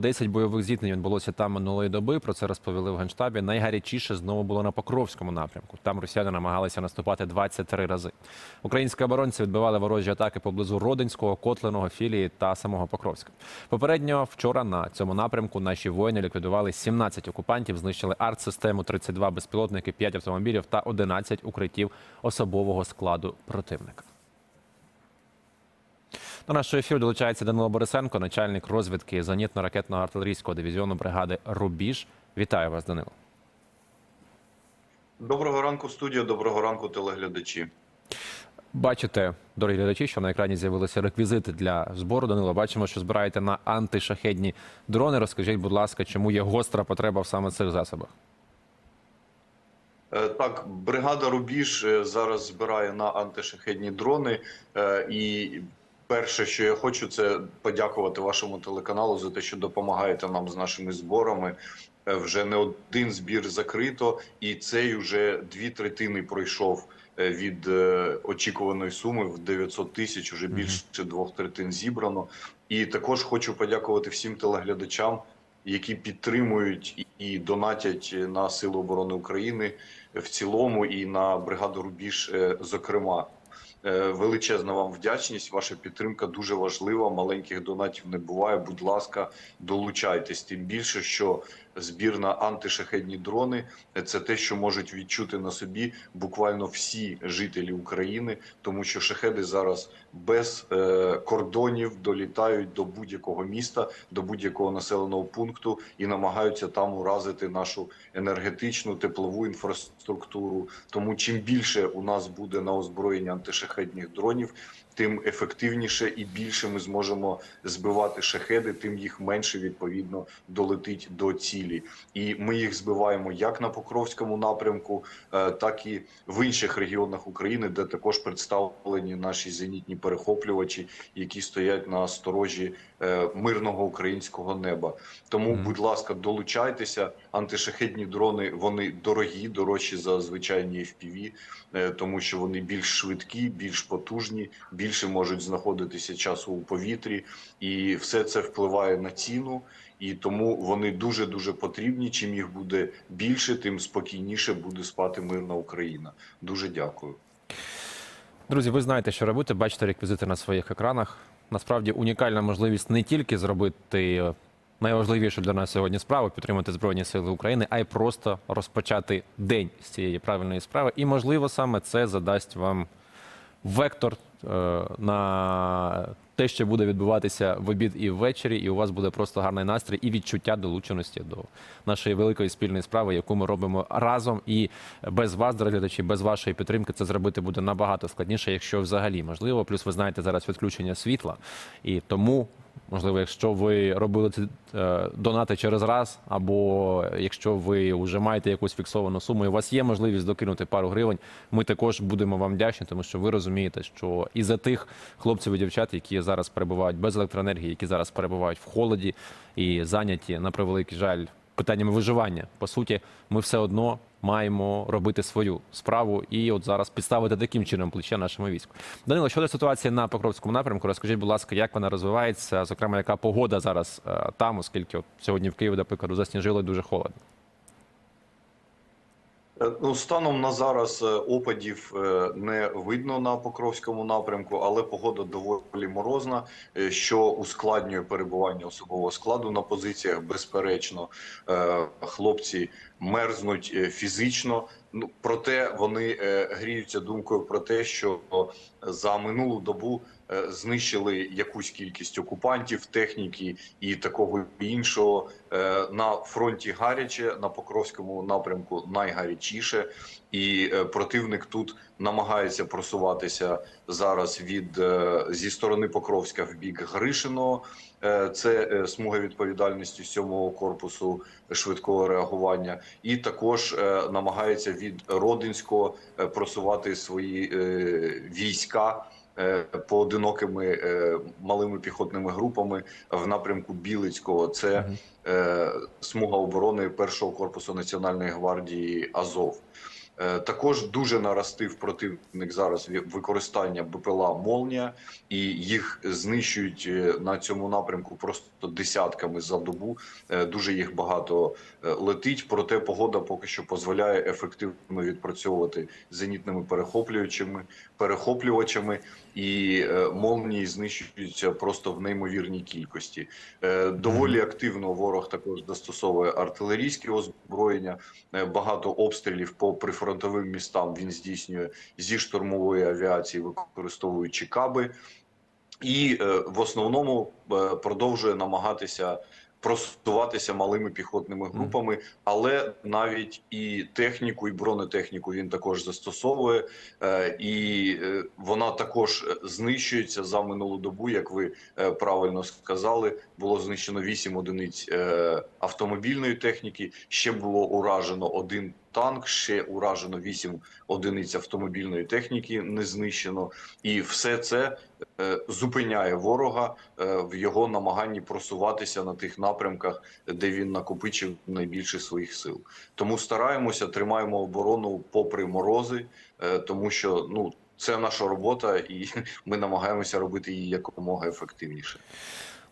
10 бойових зіткнень відбулося там минулої доби. Про це розповіли в генштабі. Найгарячіше знову було на Покровському напрямку. Там росіяни намагалися наступати 23 рази. Українські оборонці відбивали ворожі атаки поблизу Родинського, Котленого, Філії та самого Покровська. Попередньо вчора на цьому напрямку наші воїни ліквідували 17 окупантів, знищили артсистему, 32 безпілотники, 5 автомобілів та 11 укриттів особового складу противника. До нашого ефіру долучається Данило Борисенко, начальник розвідки зенітно-ракетного артилерійського дивізіону бригади Рубіж. Вітаю вас, Данило. Доброго ранку, студія. Доброго ранку, телеглядачі. Бачите, дорогі глядачі, що на екрані з'явилися реквізити для збору. Данило, бачимо, що збираєте на антишахедні дрони. Розкажіть, будь ласка, чому є гостра потреба в саме цих засобах? Е, Так, бригада Рубіж зараз збирає на антишахедні дрони. Е, І перше, що я хочу, це подякувати вашому телеканалу за те, що допомагаєте нам з нашими зборами. Е, Вже не один збір закрито, і цей уже дві третини пройшов е, від е, очікуваної суми в 900 тисяч. Уже більше двох третин зібрано. І також хочу подякувати всім телеглядачам, які підтримують і- донатять на Сили оборони України в цілому і на бригаду Рубіж, зокрема. Е, Величезна вам вдячність. Ваша підтримка дуже важлива. Маленьких донатів не буває. Будь ласка, долучайтесь. Тим більше, що збір на антишахедні дрони це те, що можуть відчути на собі буквально всі жителі України, тому що шахеди зараз без е, кордонів долітають до будь-якого міста, до будь-якого населеного пункту і намагаються там уразити нашу енергетичну теплову інфраструктуру. Тому чим більше у нас буде на озброєнні антишахедних дронів, тим ефективніше і більше ми зможемо збивати шахеди, тим їх менше відповідно долетить до цілі. І ми їх збиваємо як на Покровському напрямку, е, так і в інших регіонах України, де також представлені наші зенітні перехоплювачі, які стоять на сторожі е, мирного українського неба. Тому, будь ласка, долучайтеся. Антишахедні дрони вони дорогі, дорожчі за звичайні FPV, е, тому що вони більш швидкі, більш потужні, більше можуть знаходитися часу у повітрі, і все це впливає на ціну. І тому вони дуже дуже потрібні. Чим їх буде більше, тим спокійніше буде спати мирна Україна. Дуже дякую. Друзі, ви знаєте, що робити. Бачите реквізити на своїх екранах. Насправді унікальна можливість не тільки зробити найважливішу для нас сьогодні справу підтримати Збройні Сили України, а й просто розпочати день з цієї правильної справи. І, можливо, саме це задасть вам вектор на те, що буде відбуватися в обід і ввечері, і у вас буде просто гарний настрій і відчуття долученості до нашої великої спільної справи, яку ми робимо разом. І без вас, глядачі, без вашої підтримки, це зробити буде набагато складніше, якщо взагалі можливо. Плюс ви знаєте зараз відключення світла, і тому. Можливо, якщо ви робили ці е, донати через раз, або якщо ви вже маєте якусь фіксовану суму, і у вас є можливість докинути пару гривень, ми також будемо вам вдячні, тому що ви розумієте, що і за тих хлопців і дівчат, які зараз перебувають без електроенергії, які зараз перебувають в холоді і зайняті на превеликий жаль питаннями виживання. По суті, ми все одно маємо робити свою справу і от зараз підставити таким чином плече нашому війську. Данило, щодо ситуації на Покровському напрямку, розкажіть, будь ласка, як вона розвивається, зокрема, яка погода зараз е, там, оскільки от сьогодні в Києві, до прикладу, засніжило дуже холодно. Е, Ну, станом на зараз е, опадів е, не видно на Покровському напрямку, але погода доволі морозна, що ускладнює перебування особового складу на позиціях. Безперечно, хлопці мерзнуть фізично. Ну проте вони гріються думкою про те, що за минулу добу знищили якусь кількість окупантів, техніки і такого іншого. Е, На фронті гаряче, на Покровському напрямку найгарячіше, і е, противник тут намагається просуватися зараз від е, зі сторони Покровська в бік Гришиного. Е, Це е, смуга відповідальності 7-го корпусу швидкого реагування, і також е, намагається від Родинського е, просувати свої е, війська е, поодинокими е, малими піхотними групами в напрямку Білицького. Це е, смуга оборони першого корпусу Національної гвардії Азов. Е, Також дуже наростив противник зараз використання БПЛА Молнія, і їх знищують е, на цьому напрямку просто десятками за добу. Е, Дуже їх багато летить. Проте погода поки що дозволяє ефективно відпрацьовувати зенітними перехоплювачами, перехоплювачами, і молнії знищуються просто в неймовірній кількості. Доволі активно ворог також застосовує артилерійське озброєння. Багато обстрілів по прифронтовим містам він здійснює зі штурмової авіації, використовуючи каби, і е, в основному е, продовжує намагатися просуватися малими піхотними групами, але навіть і техніку, і бронетехніку він також застосовує, е, і е, вона також знищується за минулу добу. Як ви е, правильно сказали, було знищено 8 одиниць автомобільної техніки. Ще було уражено один танк, ще уражено 8 одиниць автомобільної техніки, не знищено, і все це е, зупиняє ворога е, в його намаганні просуватися на тих напрямках, де він накопичив найбільше своїх сил. Тому стараємося, тримаємо оборону попри морози, е, тому що ну це наша робота, і ми намагаємося робити її якомога ефективніше.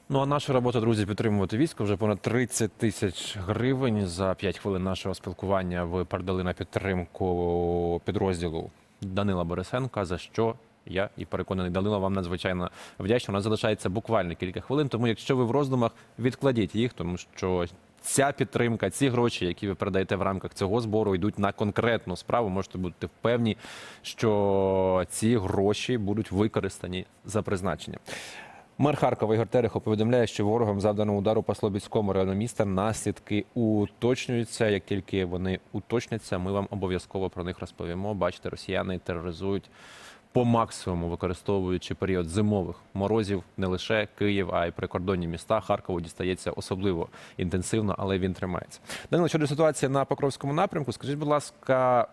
Ну а наша робота, друзі, підтримувати військо вже понад 30 тисяч гривень за 5 хвилин нашого спілкування. Ви передали на підтримку підрозділу Данила Борисенка. За що я і переконаний, Данила вам надзвичайно вдячна. У нас залишається буквально кілька хвилин. Тому, якщо ви в роздумах, відкладіть їх, тому що. Ця підтримка, ці гроші, які ви передаєте в рамках цього збору, йдуть на конкретну справу. Можете бути впевні, що ці гроші будуть використані за призначенням. Мер Харкова Ігор Терехов повідомляє, що ворогом завдано удару по Слобідському району міста. Наслідки уточнюються. Як тільки вони уточняться, ми вам обов'язково про них розповімо. Бачите, росіяни тероризують по максимуму, використовуючи період зимових морозів не лише Київ, а й прикордонні міста. Харкову дістається особливо інтенсивно, але він тримається. Данило, щодо ситуації на Покровському напрямку, скажіть, будь ласка,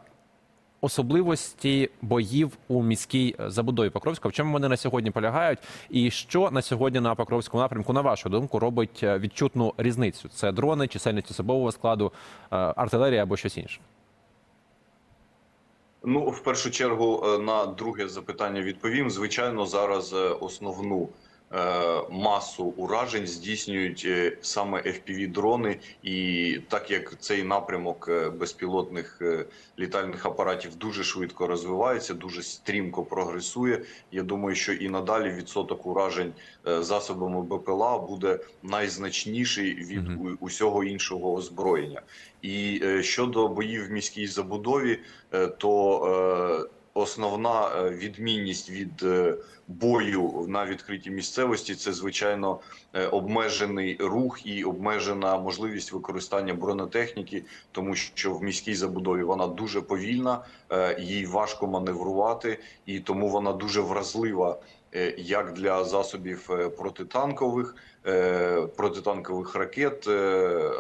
особливості боїв у міській забудові Покровська. В чому вони на сьогодні полягають? І що на сьогодні на Покровському напрямку, на вашу думку, робить е, відчутну різницю? Це дрони, чисельність особового складу, е, артилерія або щось інше? Ну, в першу чергу, е, на друге запитання відповім. Звичайно, зараз е, основну е, масу уражень здійснюють е, саме fpv дрони, і так як цей напрямок е, безпілотних е, літальних апаратів дуже швидко розвивається, дуже стрімко прогресує. Я думаю, що і надалі відсоток уражень е, засобами БПЛА буде найзначніший від усього іншого озброєння. І е, щодо боїв в міській забудові, е, то е, основна е, відмінність від е, бою на відкритій місцевості це звичайно е, обмежений рух і обмежена можливість використання бронетехніки, тому що в міській забудові вона дуже повільна, їй важко маневрувати, і тому вона дуже вразлива. Е, Як для засобів е, протитанкових, е, протитанкових ракет,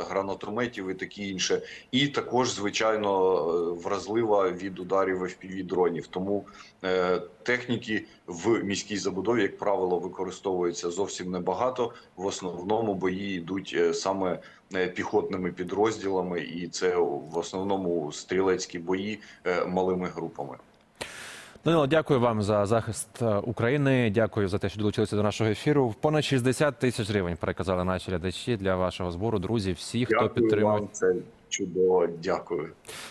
гранатометів і таке інше, і також звичайно вразлива від ударів fpv дронів. Тому техніки в міській забудові, як правило, використовується зовсім небагато. В основному бої йдуть саме піхотними підрозділами, і це в основному стрілецькі бої малими групами. Данило, дякую вам за захист е, України. Дякую за те, що долучилися до нашого ефіру. Понад 60 тисяч гривень переказали наші глядачі для вашого збору. Друзі, всі, хто підтримує, вам, це чудово. Дякую.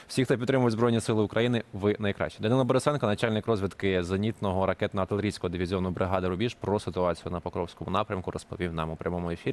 всі, хто підтримує Збройні Сили України, ви найкращі. Данило Борисенко, начальник розвідки зенітного ракетно-артилерійського дивізіону бригади Рубіж, про ситуацію на Покровському напрямку розповів нам у прямому ефірі.